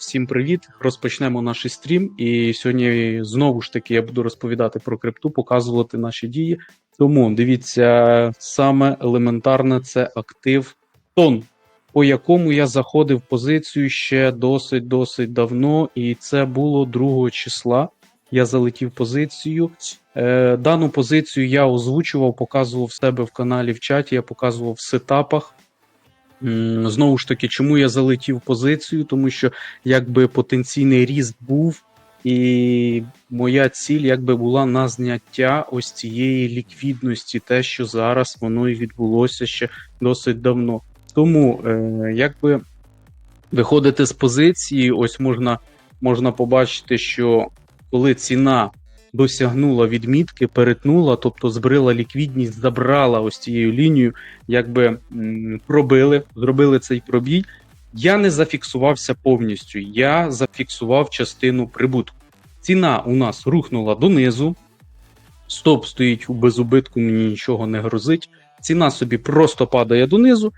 Всім привіт! Розпочнемо наш стрім. І сьогодні знову ж таки я буду розповідати про крипту, показувати наші дії. Тому дивіться, саме елементарне це актив тон, по якому я заходив позицію ще досить досить давно, і це було 2 числа. Я залетів позицію. Е, дану позицію я озвучував, показував себе в каналі в чаті, я показував в сетапах. Знову ж таки, чому я залетів позицію? Тому що якби потенційний ріст був, і моя ціль якби була на зняття ось цієї ліквідності, те, що зараз воно і відбулося ще досить давно. Тому е, якби виходити з позиції, ось можна, можна побачити, що коли ціна досягнула відмітки, перетнула, тобто збрила ліквідність, забрала ось цією лінією, якби пробили, зробили цей пробій. Я не зафіксувався повністю, я зафіксував частину прибутку. Ціна у нас рухнула донизу. Стоп стоїть у безубитку, мені нічого не грозить. Ціна собі просто падає донизу.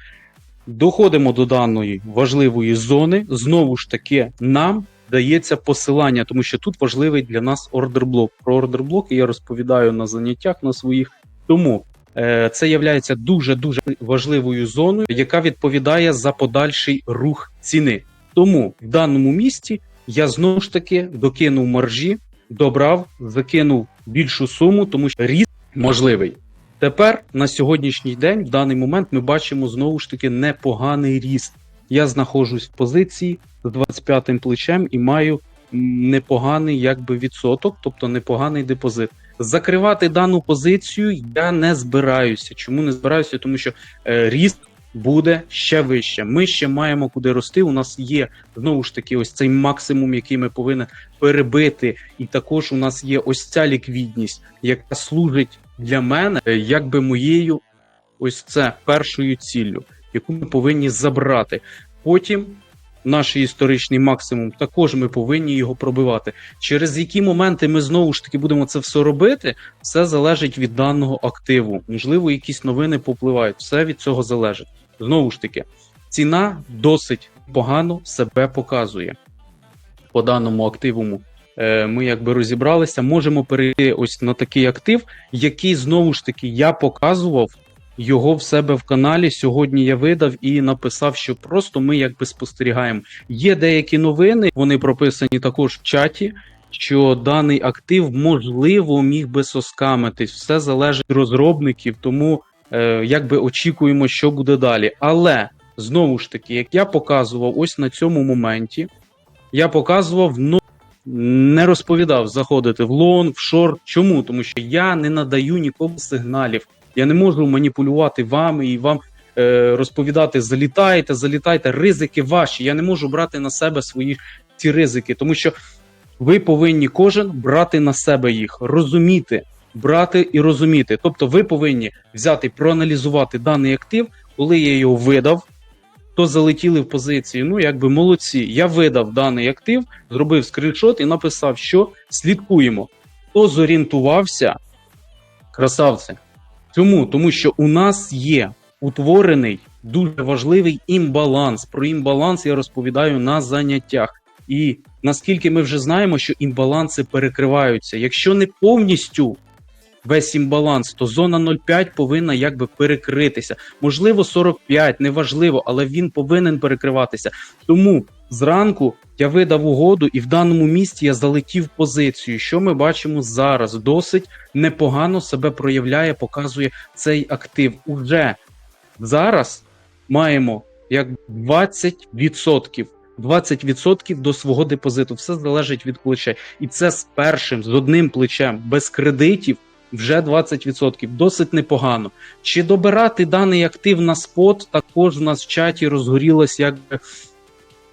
Доходимо до даної важливої зони. Знову ж таки, нам дається посилання, тому що тут важливий для нас ордерблок. Про ордерблоки я розповідаю на заняттях на своїх. Тому е, це є дуже дуже важливою зоною, яка відповідає за подальший рух ціни. Тому в даному місці я знову ж таки докинув маржі, добрав, закинув більшу суму, тому що ріст можливий. Тепер на сьогоднішній день, в даний момент, ми бачимо знову ж таки непоганий ріст. Я знаходжусь в позиції з 25-м плечем і маю непоганий якби відсоток, тобто непоганий депозит. Закривати дану позицію я не збираюся. Чому не збираюся? Тому що е, ріст буде ще вище. Ми ще маємо куди рости. У нас є знову ж таки ось цей максимум, який ми повинні перебити. І також у нас є ось ця ліквідність, яка служить для мене е, якби моєю ось це першою ціллю, яку ми повинні забрати. Потім наш історичний максимум також ми повинні його пробивати. Через які моменти ми знову ж таки будемо це все робити, все залежить від даного активу. Можливо, якісь новини попливають. Все від цього залежить. Знову ж таки, ціна досить погано себе показує по даному активуму. Е, Ми якби розібралися, можемо перейти ось на такий актив, який знову ж таки я показував його в себе в каналі. Сьогодні я видав і написав, що просто ми якби спостерігаємо. Є деякі новини, вони прописані також в чаті. Що даний актив можливо міг би соскамитись, все залежить від розробників, тому е, якби очікуємо, що буде далі. Але знову ж таки, як я показував, ось на цьому моменті я показував, ну не розповідав заходити в лон, в шорт. Чому? Тому що я не надаю нікому сигналів. Я не можу маніпулювати вами і вам е, розповідати: залітайте, залітайте, ризики ваші. Я не можу брати на себе свої ці ризики, тому що ви повинні кожен брати на себе їх, розуміти, брати і розуміти. Тобто, ви повинні взяти, проаналізувати даний актив, коли я його видав. То залетіли в позиції, ну якби молодці. Я видав даний актив, зробив скріншот і написав, що слідкуємо. Хто зорієнтувався, красавці. Чому? Тому що у нас є утворений дуже важливий імбаланс. Про імбаланс я розповідаю на заняттях. І наскільки ми вже знаємо, що імбаланси перекриваються. Якщо не повністю весь імбаланс, то зона 0,5 повинна якби перекритися. Можливо, 45, неважливо, але він повинен перекриватися. Тому зранку я видав угоду, і в даному місці я залетів позицію. Що ми бачимо зараз? Досить непогано себе проявляє, показує цей актив. Уже зараз маємо як 20%. 20% до свого депозиту. Все залежить від плечей. І це з першим, з одним плечем, без кредитів, вже 20%. Досить непогано. Чи добирати даний актив на спот? Також в нас в чаті розгорілась якби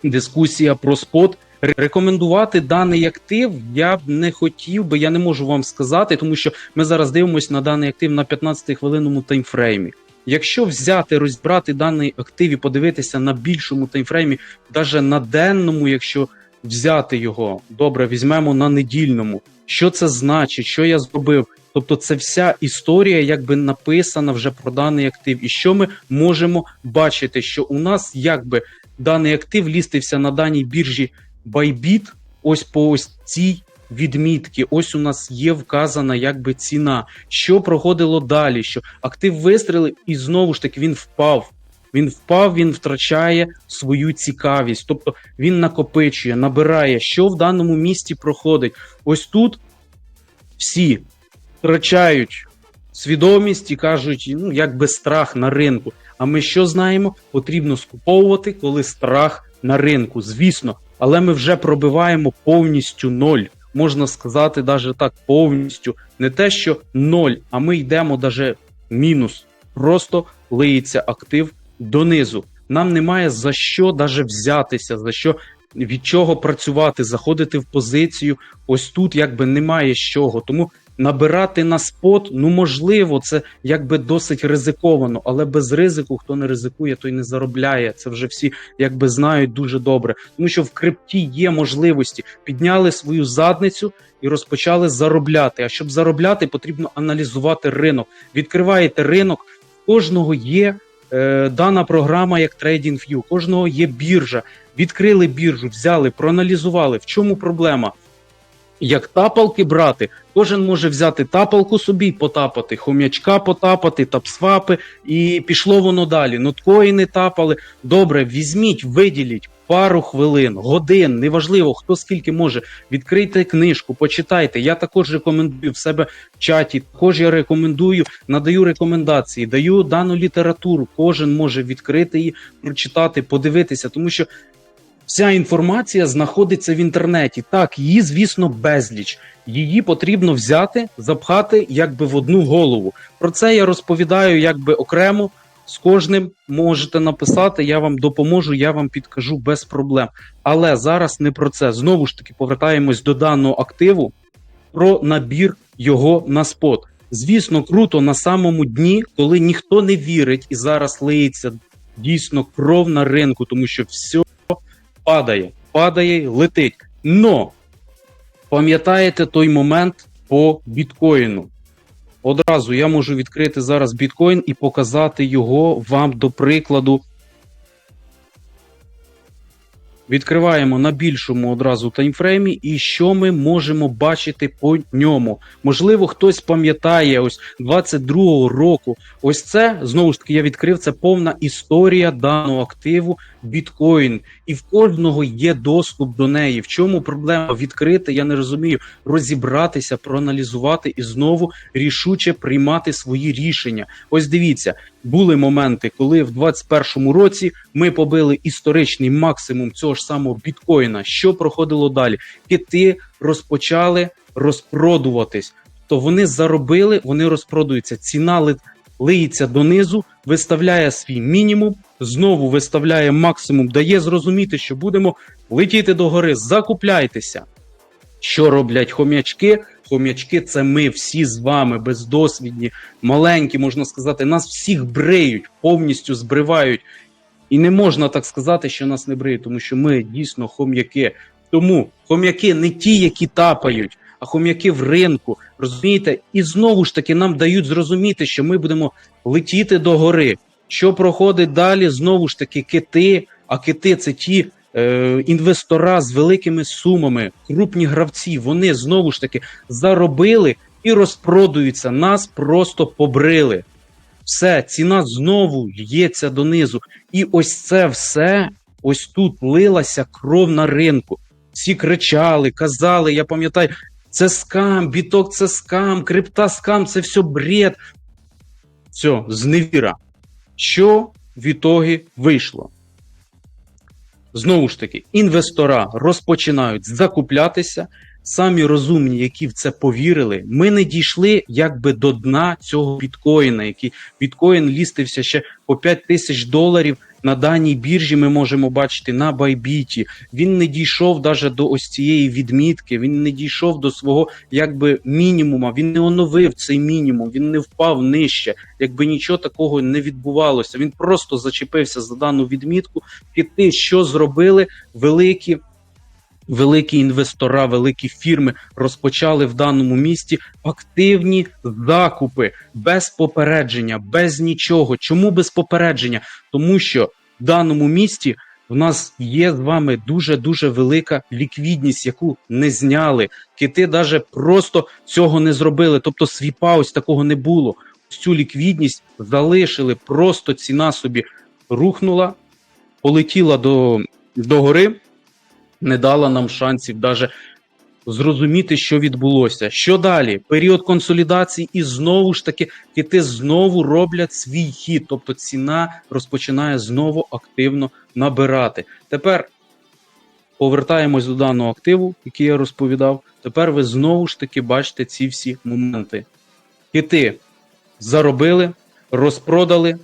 дискусія про спот. Рекомендувати даний актив я б не хотів би, я не можу вам сказати, тому що ми зараз дивимося на даний актив на 15-хвилинному таймфреймі. Якщо взяти, розібрати даний актив і подивитися на більшому таймфреймі, навіть на денному, якщо взяти його, добре, візьмемо на недільному. Що це значить? Що я зробив? Тобто, це вся історія, якби написана вже про даний актив. І що ми можемо бачити? Що у нас якби даний актив лістився на даній біржі Байбіт, ось по ось цій відмітки. Ось у нас є вказана якби ціна. Що проходило далі? Що актив вистрілив, і знову ж таки він впав. Він впав, він втрачає свою цікавість, тобто він накопичує, набирає, що в даному місті проходить. Ось тут всі втрачають свідомість і кажуть, ну якби страх на ринку. А ми що знаємо? Потрібно скуповувати, коли страх на ринку, звісно, але ми вже пробиваємо повністю ноль. Можна сказати, навіть так, повністю не те, що ноль, а ми йдемо даже мінус. Просто лиється актив донизу. Нам немає за що даже взятися, за що від чого працювати, заходити в позицію. Ось тут якби немає з чого. Тому набирати на спот, ну можливо, це якби досить ризиковано, але без ризику, хто не ризикує, той не заробляє. Це вже всі якби знають дуже добре. Тому що в крипті є можливості підняли свою задницю і розпочали заробляти. А щоб заробляти, потрібно аналізувати ринок. Відкриваєте ринок, кожного є. е, Дана програма як TradingView, кожного є біржа. Відкрили біржу, взяли, проаналізували. В чому проблема? Як тапалки брати, кожен може взяти тапалку собі потапати, хом'ячка потапати, тапсвапи, і пішло воно далі. Ноткоїни тапали. Добре, візьміть, виділіть пару хвилин, годин, неважливо, хто скільки може. Відкрийте книжку, почитайте. Я також рекомендую в себе в чаті. Також я рекомендую, надаю рекомендації, даю дану літературу. Кожен може відкрити її, прочитати, подивитися, тому що. Вся інформація знаходиться в інтернеті. Так, її, звісно, безліч. Її потрібно взяти, запхати якби в одну голову. Про це я розповідаю якби окремо. З кожним можете написати, я вам допоможу, я вам підкажу без проблем. Але зараз не про це. Знову ж таки, повертаємось до даного активу про набір його на спот. Звісно, круто на самому дні, коли ніхто не вірить і зараз лиється дійсно кров на ринку, тому що все падає, падає, летить. Но пам'ятаєте той момент по біткоїну? Одразу я можу відкрити зараз біткоін і показати його вам до прикладу. Відкриваємо на більшому одразу таймфреймі, і що ми можемо бачити по ньому. Можливо, хтось пам'ятає ось 22-го року. Ось це знову ж таки я відкрив це повна історія даного активу біткоін, і в кожного є доступ до неї. В чому проблема відкрити? Я не розумію. Розібратися, проаналізувати і знову рішуче приймати свої рішення. Ось дивіться, були моменти, коли в 21-му році ми побили історичний максимум цього ж самого біткоїна. Що проходило далі? Кити розпочали розпродуватись. То вони заробили, вони розпродуються. Ціна ли- лиється донизу, виставляє свій мінімум, знову виставляє максимум, дає зрозуміти, що будемо летіти до гори. Закупляйтеся. Що роблять хом'ячки? Хом'ячки це ми всі з вами, бездосвідні, маленькі, можна сказати, нас всіх бриють, повністю збривають. І не можна так сказати, що нас не бриють, тому що ми дійсно хом'яки. Тому хом'яки не ті, які тапають, а хом'яки в ринку. Розумієте? І знову ж таки нам дають зрозуміти, що ми будемо летіти до гори. Що проходить далі? Знову ж таки, кити. А кити це ті е, інвестора з великими сумами, крупні гравці. Вони знову ж таки заробили і розпродуються. Нас просто побрили. Все, ціна знову л'ється донизу. І ось це все, ось тут лилася кров на ринку. Всі кричали, казали, я пам'ятаю, це скам, біток це скам, крипта скам, це все бред. Все, зневіра. Що в ітогі вийшло? Знову ж таки, інвестора розпочинають закуплятися. Самі розумні, які в це повірили, ми не дійшли якби до дна цього біткоїна, який біткоін лістився ще по 5 тисяч доларів на даній біржі. Ми можемо бачити на байбіті. Він не дійшов навіть до ось цієї відмітки. Він не дійшов до свого якби мінімума. Він не оновив цей мінімум, він не впав нижче. Якби нічого такого не відбувалося. Він просто зачепився за дану відмітку. Піти, що зробили великі. Великі інвестора, великі фірми розпочали в даному місті активні закупи без попередження, без нічого. Чому без попередження? Тому що в даному місті В нас є з вами дуже дуже велика ліквідність, яку не зняли. Кити навіть просто цього не зробили. Тобто свіпа ось такого не було. Цю ліквідність залишили, просто ціна собі рухнула, полетіла до, до гори, не дала нам шансів навіть зрозуміти, що відбулося. Що далі? Період консолідації, і знову ж таки кити знову роблять свій хід, тобто ціна розпочинає знову активно набирати. Тепер повертаємось до даного активу, який я розповідав. Тепер ви знову ж таки бачите ці всі моменти. Кити заробили, розпродали,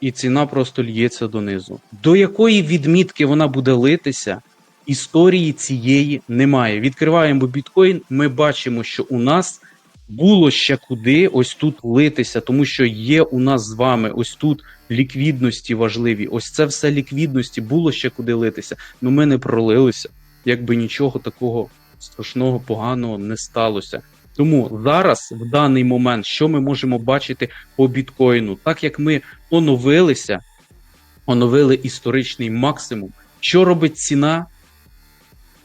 і ціна просто л'ється донизу. До якої відмітки вона буде литися, історії цієї немає. Відкриваємо біткоін, ми бачимо, що у нас було ще куди ось тут литися, тому що є у нас з вами ось тут ліквідності важливі. Ось це все ліквідності, було ще куди литися. Ну ми не пролилися, якби нічого такого страшного, поганого не сталося. Тому зараз, в даний момент, що ми можемо бачити по біткоїну, так як ми оновилися, оновили історичний максимум. Що робить ціна?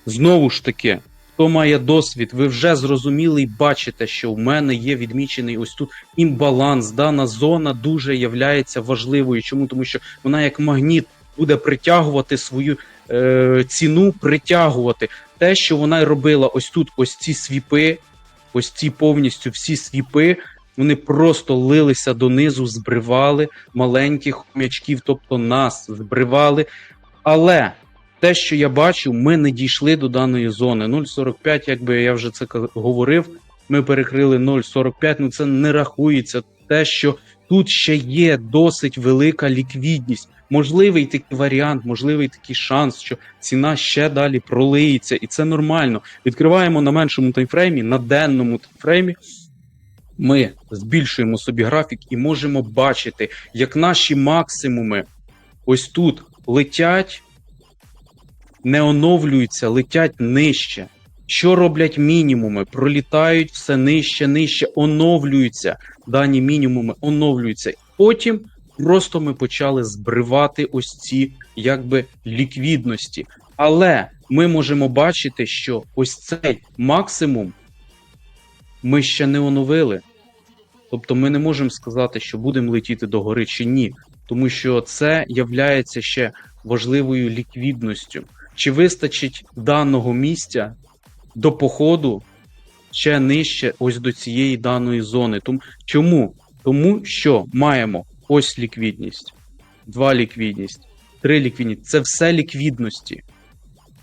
Знову ж таки, хто має досвід, ви вже зрозуміли і бачите, що в мене є відмічений ось тут імбаланс. Дана зона дуже являється важливою. Чому? Тому що вона як магніт буде притягувати свою е, ціну, притягувати те, що вона робила ось тут, ось ці свіпи, ось ці повністю всі свіпи. Вони просто лилися донизу, збривали маленьких хомячків, тобто нас збривали. Але те, що я бачу, ми не дійшли до даної зони. 0,45, якби я вже це говорив, ми перекрили 0,45, ну це не рахується. Те, що тут ще є досить велика ліквідність. Можливий такий варіант, можливий такий шанс, що ціна ще далі пролиється, і це нормально. Відкриваємо на меншому таймфреймі, на денному таймфреймі. Ми збільшуємо собі графік і можемо бачити, як наші максимуми ось тут летять, не оновлюються, летять нижче. Що роблять мінімуми? Пролітають все нижче, нижче, оновлюються. Дані мінімуми оновлюються. Потім просто ми почали збривати ось ці якби ліквідності. Але ми можемо бачити, що ось цей максимум ми ще не оновили. Тобто ми не можемо сказати, що будемо летіти до гори чи ні, тому що це являється ще важливою ліквідністю. Чи вистачить даного місця до походу ще нижче ось до цієї даної зони? Чому? Тому що маємо ось ліквідність, два ліквідність, три ліквідність. Це все ліквідності.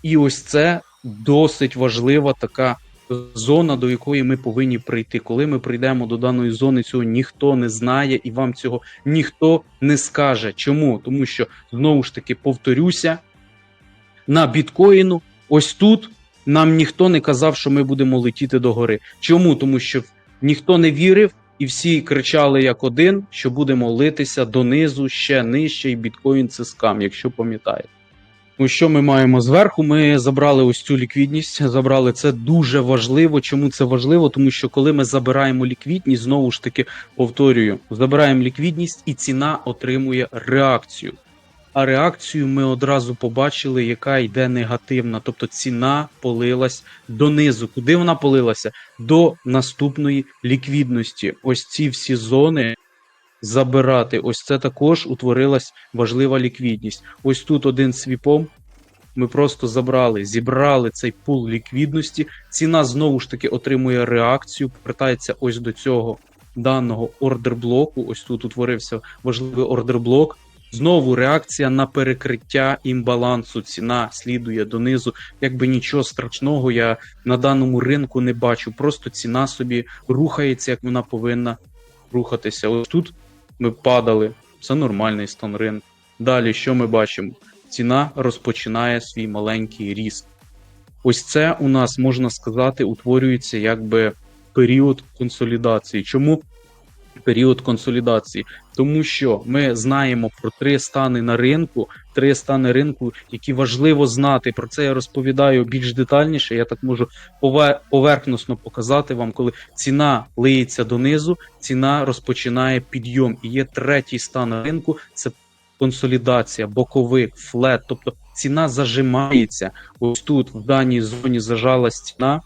І ось це досить важлива така зона, до якої ми повинні прийти. Коли ми прийдемо до даної зони, цього ніхто не знає і вам цього ніхто не скаже. Чому? Тому що знову ж таки повторюся, на біткоїну, ось тут нам ніхто не казав, що ми будемо летіти до гори. Чому? Тому що ніхто не вірив, і всі кричали як один, що будемо литися донизу ще нижче, і біткоін це скам, якщо пам'ятаєте. Ну, що ми маємо зверху? Ми забрали ось цю ліквідність. Забрали це дуже важливо. Чому це важливо? Тому що коли ми забираємо ліквідність, знову ж таки повторюю, забираємо ліквідність, і ціна отримує реакцію. А реакцію ми одразу побачили, яка йде негативна. Тобто ціна полилась донизу. Куди вона полилася? До наступної ліквідності. Ось ці всі зони забирати. Ось це також утворилась важлива ліквідність. Ось тут один свіпом. Ми просто забрали, зібрали цей пул ліквідності. Ціна знову ж таки отримує реакцію, повертається ось до цього даного ордер-блоку. Ось тут утворився важливий ордер-блок. Знову реакція на перекриття імбалансу. Ціна слідує донизу. Якби нічого страшного я на даному ринку не бачу. Просто ціна собі рухається, як вона повинна рухатися. Ось тут ми падали. Це нормальний стан ринку. Далі, що ми бачимо? Ціна розпочинає свій маленький ріст. Ось це у нас можна сказати утворюється якби період консолідації. Чому період консолідації? Тому що ми знаємо про три стани на ринку, три стани ринку, які важливо знати. Про це я розповідаю більш детальніше. Я так можу пове- поверхносно показати вам, коли ціна лиється донизу, ціна розпочинає підйом. І є третій стан ринку це консолідація, боковик, флет, тобто ціна зажимається. Ось тут, в даній зоні, зажала стіна.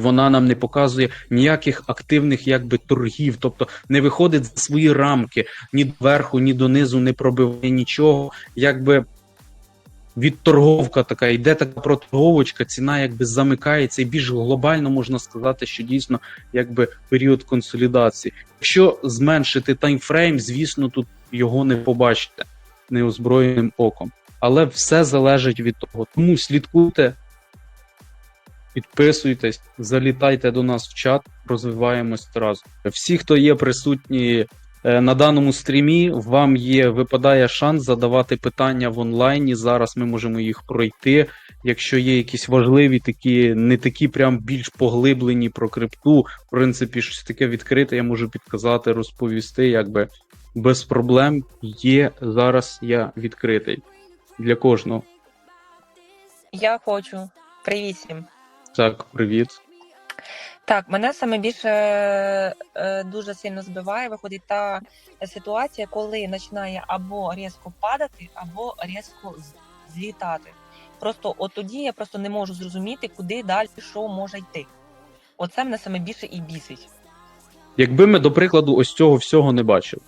Вона нам не показує ніяких активних якби торгів, тобто не виходить за свої рамки ні доверху, ні донизу, не пробиває нічого. Якби відторговка така, йде така проторговочка, ціна якби замикається, і більш глобально можна сказати, що дійсно якби період консолідації. Якщо зменшити таймфрейм, звісно, тут його не побачите неозброєним оком. Але все залежить від того. Тому слідкуйте, підписуйтесь, залітайте до нас в чат, розвиваємось разом. Всі, хто є присутні е, на даному стрімі, вам є випадає шанс задавати питання в онлайні. Зараз ми можемо їх пройти. Якщо є якісь важливі, такі не такі, прям більш поглиблені про крипту, в принципі, щось таке відкрите, я можу підказати, розповісти, якби без проблем є зараз. Я відкритий для кожного. Я хочу. Привіт всім. Так, привіт. Так, мене саме більше е, дуже сильно збиває. Виходить та ситуація, коли починає або різко падати, або різко злітати. Просто от тоді я просто не можу зрозуміти, куди далі що може йти. Оце мене саме більше і бісить. Якби ми, до прикладу, ось цього всього не бачили,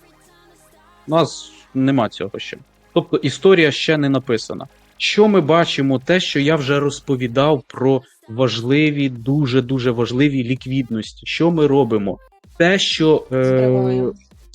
у нас нема цього ще. Тобто історія ще не написана. Що ми бачимо? Те, що я вже розповідав про важливі, дуже дуже важливі ліквідності. Що ми робимо? Те, що е,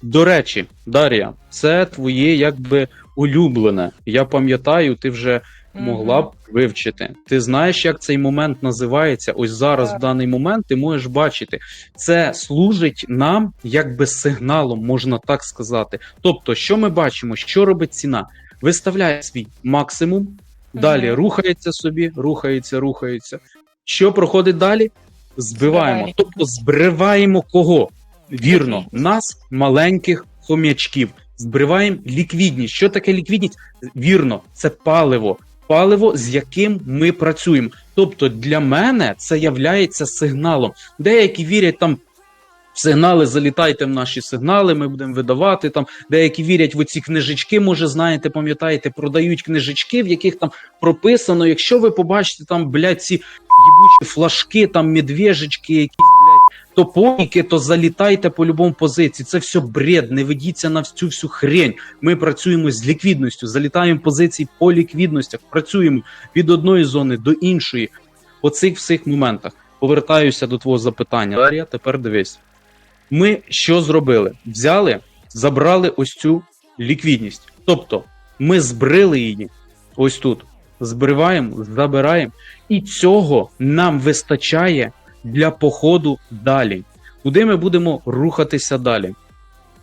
до речі, Дар'я, це твоє якби улюблене. Я пам'ятаю, ти вже могла б вивчити. Ти знаєш, як цей момент називається? Ось зараз, Так. в даний момент, ти можеш бачити. Це служить нам якби сигналом, можна так сказати. Тобто, що ми бачимо, що робить ціна? Виставляє свій максимум, далі рухається собі, рухається, рухається. Що проходить далі? Збиваємо. Збиває. Тобто збриваємо кого? Вірно, нас, маленьких хом'ячків. Збриваємо ліквідність. Що таке ліквідність? Вірно, це паливо. Паливо, з яким ми працюємо. Тобто для мене це являється сигналом. Деякі вірять там сигнали, залітайте в наші сигнали, ми будемо видавати там. Деякі вірять в оці книжечки, може, знаєте, пам'ятаєте, продають книжечки, в яких там прописано. Якщо ви побачите там, блядь, ці їбучі флажки, там медвежечки, якісь, блядь, топоніки, то залітайте по любому позиції. Це все бред, не ведіться на цю всю хрень. Ми працюємо з ліквідністю, залітаємо позиції по ліквідностях, працюємо від одної зони до іншої. По цих всіх моментах. Повертаюся до твого запитання. Дар'я, тепер дивись. Ми що зробили? Взяли, забрали ось цю ліквідність. Тобто, ми збрили її ось тут. Збриваємо, забираємо. І цього нам вистачає для походу далі. Куди ми будемо рухатися далі?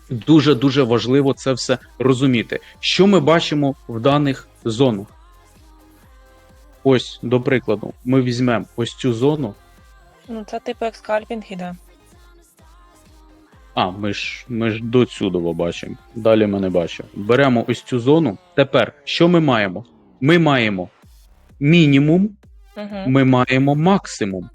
Дуже дуже важливо це все розуміти. Що ми бачимо в даних зонах? Ось, до прикладу, ми візьмемо ось цю зону. Ну, це типу як скальпінг іде. А, ми ж ми ж до цюдова бачимо. Далі ми не бачимо. Беремо ось цю зону. Тепер що ми маємо? Ми маємо мінімум, Угу. ми маємо максимум.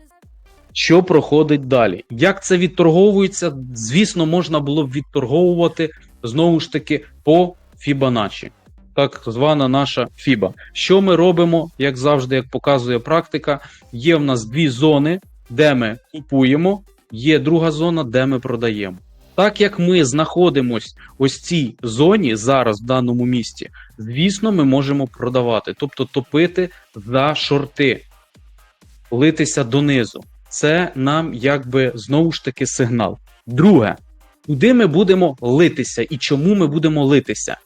Що проходить далі? Як це відторговується? Звісно, можна було б відторговувати знову ж таки по Фібоначчі. Так звана наша Фіба. Що ми робимо, як завжди, як показує практика, є в нас дві зони, де ми купуємо, є друга зона, де ми продаємо. Так як ми знаходимось ось цій зоні зараз в даному місці, звісно, ми можемо продавати, тобто топити за шорти, литися донизу. Це нам якби знову ж таки сигнал. Друге, куди ми будемо литися і чому ми будемо литися?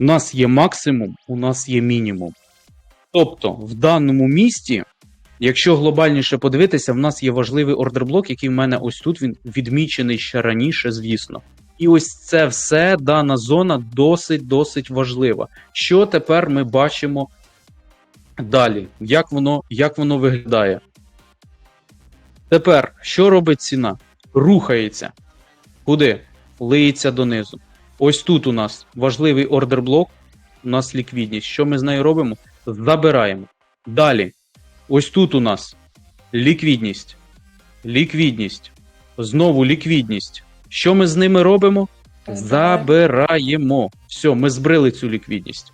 У нас є максимум, у нас є мінімум. Тобто, в даному місці, якщо глобальніше подивитися, в нас є важливий ордерблок, який в мене ось тут він відмічений ще раніше, звісно. І ось це все, дана зона досить досить важлива. Що тепер ми бачимо далі? Як воно, як воно виглядає? Тепер, що робить ціна? Рухається. Куди? Лиється донизу. Ось тут у нас важливий ордерблок, у нас ліквідність. Що ми з нею робимо? Забираємо. Далі. Ось тут у нас ліквідність. Ліквідність. Знову ліквідність. Що ми з ними робимо? Забираємо. Все, ми збрили цю ліквідність.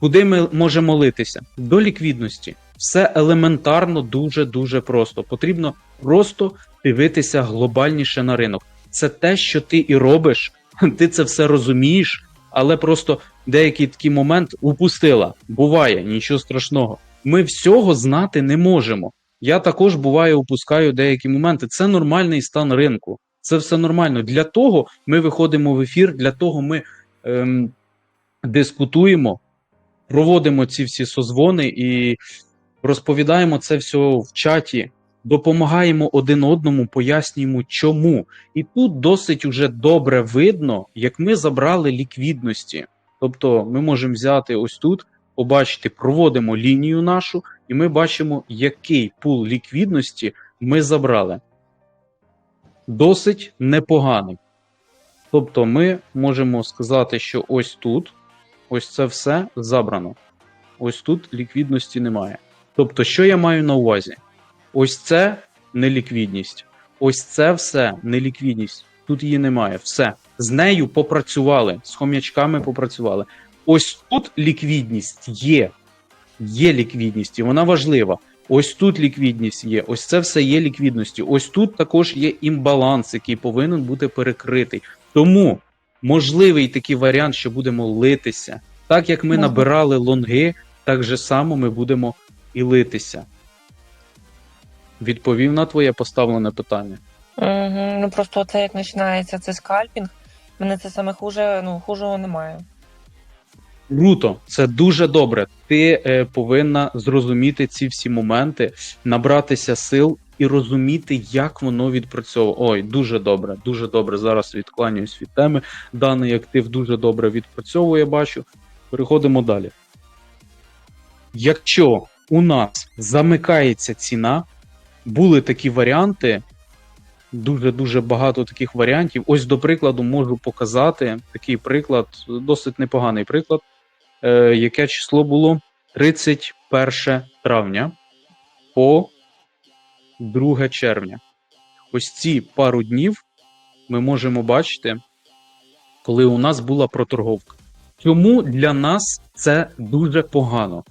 Куди ми можемо молитися? До ліквідності. Все елементарно, дуже-дуже просто. Потрібно просто дивитися глобальніше на ринок. Це те, що ти і робиш, ти це все розумієш, але просто деякий такий момент упустила. Буває, нічого страшного. Ми всього знати не можемо. Я також буває упускаю деякі моменти. Це нормальний стан ринку. Це все нормально. Для того ми виходимо в ефір, для того ми ем, дискутуємо, проводимо ці всі созвони і розповідаємо це все в чаті, допомагаємо один одному, пояснюємо, чому. І тут досить уже добре видно, як ми забрали ліквідності. Тобто ми можемо взяти ось тут, побачити, проводимо лінію нашу, і ми бачимо, який пул ліквідності ми забрали. Досить непоганий. Тобто, ми можемо сказати, що ось тут, ось це все забрано. Ось тут ліквідності немає. Тобто, що я маю на увазі? Ось це неліквідність. Ось це все неліквідність. Тут її немає. Все. З нею попрацювали, з хом'ячками попрацювали. Ось тут ліквідність є. Є ліквідність, і вона важлива. Ось тут ліквідність є, ось це все є ліквідністю. Ось тут також є імбаланс, який повинен бути перекритий. Тому можливий такий варіант, що будемо литися. Так як ми набирали лонги, так же само ми будемо і литися. Відповів на твоє поставлене питання. Угу. Ну просто це як починається цей скальпінг. Мене це саме хуже, ну хужого немає. Круто, це дуже добре. Ти е, повинна зрозуміти ці всі моменти, набратися сил і розуміти, як воно відпрацьовує. Ой, дуже добре, дуже добре. Зараз відкланююсь від теми. Даний актив дуже добре відпрацьовує, бачу. Переходимо далі. Якщо у нас замикається ціна, були такі варіанти. Дуже дуже багато таких варіантів. Ось, до прикладу, можу показати такий приклад, досить непоганий приклад. Е, яке число було? 31 травня по 2 червня. Ось ці пару днів ми можемо бачити, коли у нас була проторговка. Чому для нас це дуже погано?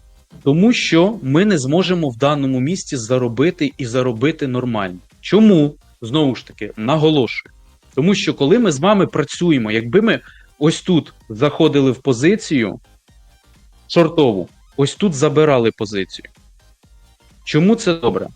Тому що ми не зможемо в даному місці заробити і заробити нормально. Чому? Знову ж таки, наголошую. Тому що коли ми з вами працюємо, якби ми ось тут заходили в позицію шортову, ось тут забирали позицію. Чому це добре?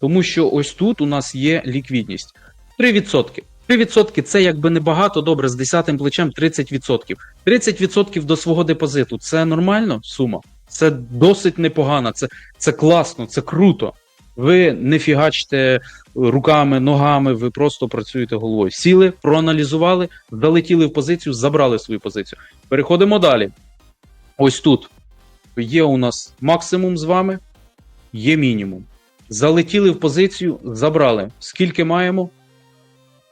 Тому що ось тут у нас є ліквідність 3%. 3% це якби небагато, добре, з 10 плечем 30%. 30% до свого депозиту це нормально сума. Це досить непогано, це, це класно, це круто. Ви не фігачите руками, ногами, ви просто працюєте головою. Сіли, проаналізували, залетіли в позицію, забрали свою позицію. Переходимо далі. Ось тут є у нас максимум з вами, є мінімум. Залетіли в позицію, забрали. Скільки маємо?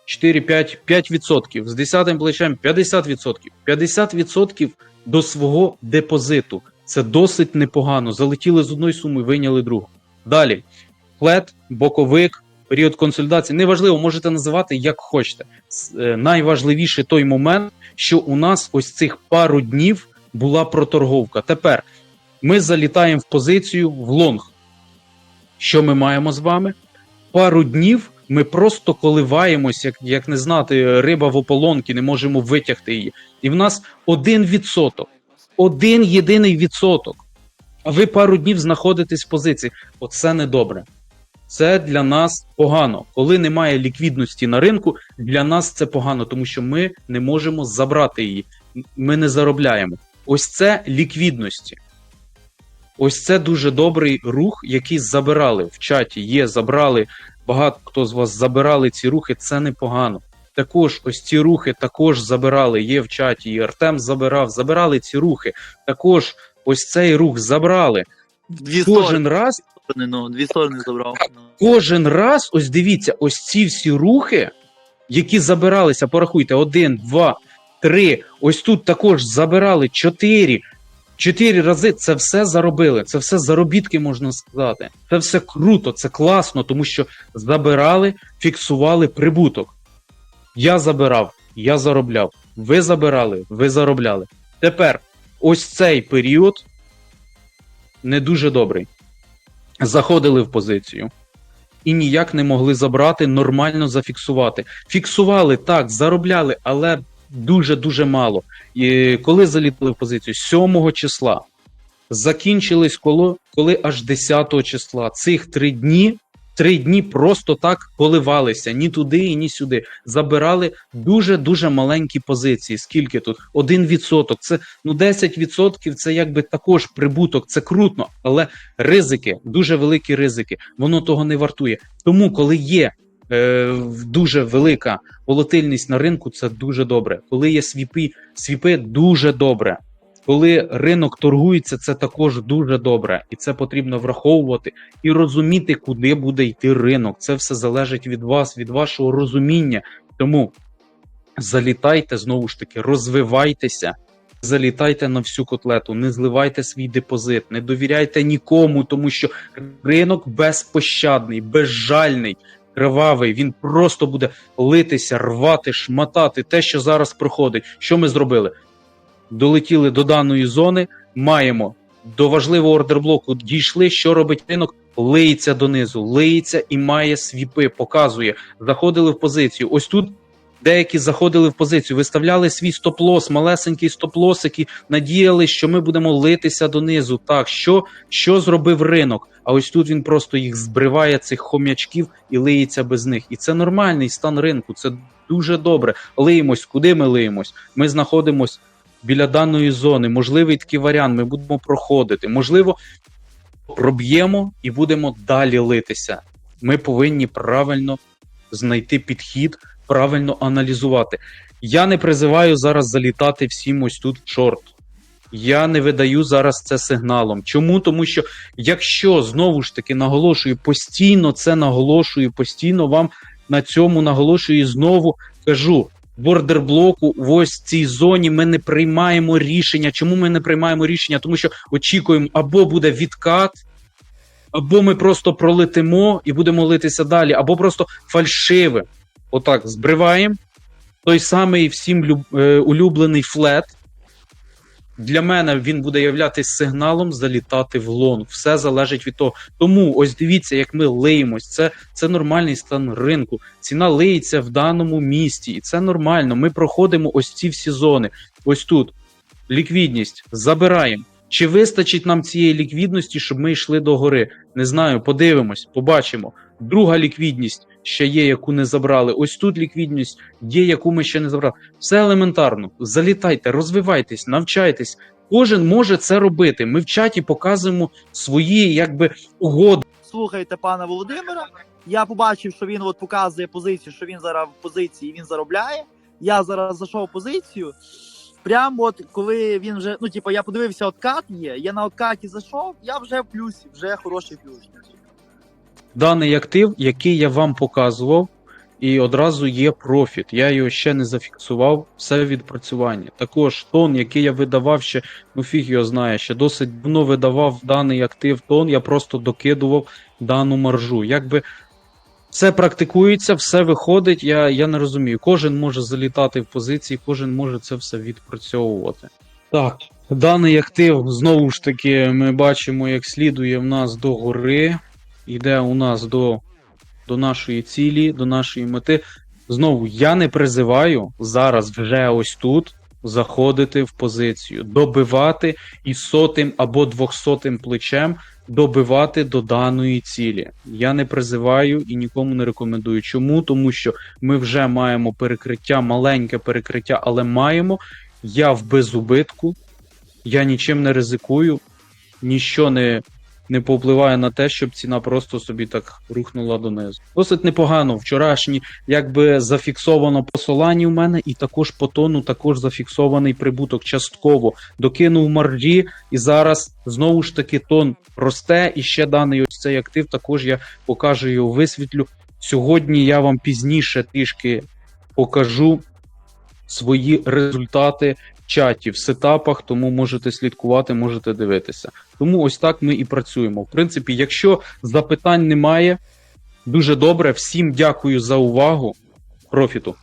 4, 5, 5%. З 10 плечем 50%. 50% до свого депозиту. Це досить непогано. Залетіли з одної суми, вийняли другу. Далі. Флет, боковик, період консолідації. Неважливо, можете називати як хочете. Е, Найважливіше той момент, що у нас ось цих пару днів була проторговка. Тепер ми залітаємо в позицію в лонг. Що ми маємо з вами? Пару днів ми просто коливаємось, як, як не знати, риба в ополонки, не можемо витягти її. І в нас один відсоток. Один єдиний відсоток. А ви пару днів знаходитесь в позиції. Оце недобре. Це для нас погано. Коли немає ліквідності на ринку, для нас це погано, тому що ми не можемо забрати її. Ми не заробляємо. Ось це ліквідності. Ось це дуже добрий рух, який забирали в чаті. Є, забрали. Багато хто з вас забирали ці рухи, це непогано. Також ось ці рухи також забирали. Є в чаті. І Артем забирав, забирали ці рухи. Також ось цей рух забрали. Дві Кожен сторони, раз ну, дві сторони забрав. Ну. кожен раз, ось дивіться, ось ці всі рухи, які забиралися, порахуйте, один, два, три. Ось тут також забирали чотири. Чотири рази це все заробили. Це все заробітки, можна сказати. Це все круто, це класно, тому що забирали, фіксували прибуток. Я забирав я заробляв. Ви забирали, ви заробляли. Тепер ось цей період не дуже добрий. Заходили в позицію і ніяк не могли забрати, нормально зафіксувати. Фіксували так, заробляли, але дуже-дуже мало. І коли залітали в позицію 7 числа, закінчились коли, коли аж 10 числа. Цих три дні. Три дні просто так коливалися ні туди і ні сюди. Забирали дуже дуже маленькі позиції. Скільки тут? Один відсоток. Це ну 10% це якби також прибуток. Це круто, але ризики, дуже великі ризики. Воно того не вартує. Тому, коли є е, дуже велика волатильність на ринку, це дуже добре. Коли є свіпи, свіпи дуже добре. Коли ринок торгується, це також дуже добре, і це потрібно враховувати і розуміти, куди буде йти ринок. Це все залежить від вас, від вашого розуміння. Тому залітайте знову ж таки, розвивайтеся, залітайте на всю котлету, не зливайте свій депозит, не довіряйте нікому, тому що ринок безпощадний, безжальний. Кривавий, він просто буде литися, рвати, шматати те, що зараз проходить. Що ми зробили? долетіли до даної зони, маємо до важливого ордерблоку дійшли. Що робить ринок? Лиється донизу, лиється і має свіпи, показує. Заходили в позицію. Ось тут деякі заходили в позицію, виставляли свій стоп-лос, малесенький стоп-лос, який надіяли, що ми будемо литися донизу. Так, що, що зробив ринок? А ось тут він просто їх збриває, цих хом'ячків, і лиється без них. І це нормальний стан ринку. Це дуже добре. Лиємось, куди ми лиємось? Ми знаходимось біля даної зони. Можливий такий варіант, ми будемо проходити. Можливо, проб'ємо і будемо далі литися. Ми повинні правильно знайти підхід, правильно аналізувати. Я не призиваю зараз залітати всім ось тут в чорт. Я не видаю зараз це сигналом. Чому? Тому що якщо знову ж таки наголошую, постійно це наголошую, постійно вам на цьому наголошую і знову кажу: в ордерблоку в ось цій зоні ми не приймаємо рішення. Чому ми не приймаємо рішення? Тому що очікуємо, або буде відкат, або ми просто пролетимо і будемо литися далі, або просто фальшиве. Отак, збриваємо. Той самий всім люб, е, улюблений флет. Для мене він буде являтися сигналом залітати в лонг. Все залежить від того. Тому ось дивіться, як ми лиємось. Це, це нормальний стан ринку. Ціна лиється в даному місті, і це нормально. Ми проходимо ось ці всі зони. Ось тут ліквідність забираємо. Чи вистачить нам цієї ліквідності, щоб ми йшли до гори? Не знаю, подивимось, побачимо. Друга ліквідність ще є, яку не забрали. Ось тут ліквідність є, яку ми ще не забрали. Все елементарно. Залітайте, розвивайтесь, навчайтесь. Кожен може це робити. Ми в чаті показуємо свої якби угоди. Слухайте пана Володимира. Я побачив, що він от показує позицію, що він зараз в позиції він заробляє. Я зараз зайшов позицію. Прямо от коли він вже, ну типу, я подивився, откат є. Я на откаті зайшов, я вже в плюсі, вже хороший плюс. Даний актив, який я вам показував, і одразу є профіт. Я його ще не зафіксував, все відпрацювання. Також тон, який я видавав ще, ну фіг його знає, ще досить давно видавав даний актив тон, я просто докидував дану маржу. Якби все практикується, все виходить. Я, я не розумію. Кожен може залітати в позиції, кожен може це все відпрацьовувати. Так, даний актив знову ж таки ми бачимо, як слідує в нас до гори. Йде у нас до, до нашої цілі, до нашої мети. Знову я не призиваю зараз вже ось тут заходити в позицію, добивати і сотим або двохсотим плечем добивати до даної цілі. Я не призиваю і нікому не рекомендую. Чому? Тому що ми вже маємо перекриття, маленьке перекриття, але маємо. Я в безубитку, я нічим не ризикую, ніщо не, не повпливає на те, щоб ціна просто собі так рухнула донизу. Досить непогано. Вчорашні, якби зафіксовано посилання у мене, і також по тону також зафіксований прибуток частково докинув маржі, і зараз знову ж таки тон росте. І ще даний ось цей актив. Також я покажу його висвітлю. Сьогодні я вам пізніше трішки покажу свої результати чаті в сетапах, тому можете слідкувати, можете дивитися. Тому ось так ми і працюємо. В принципі, якщо запитань немає, дуже добре. Всім дякую за увагу. Профіту.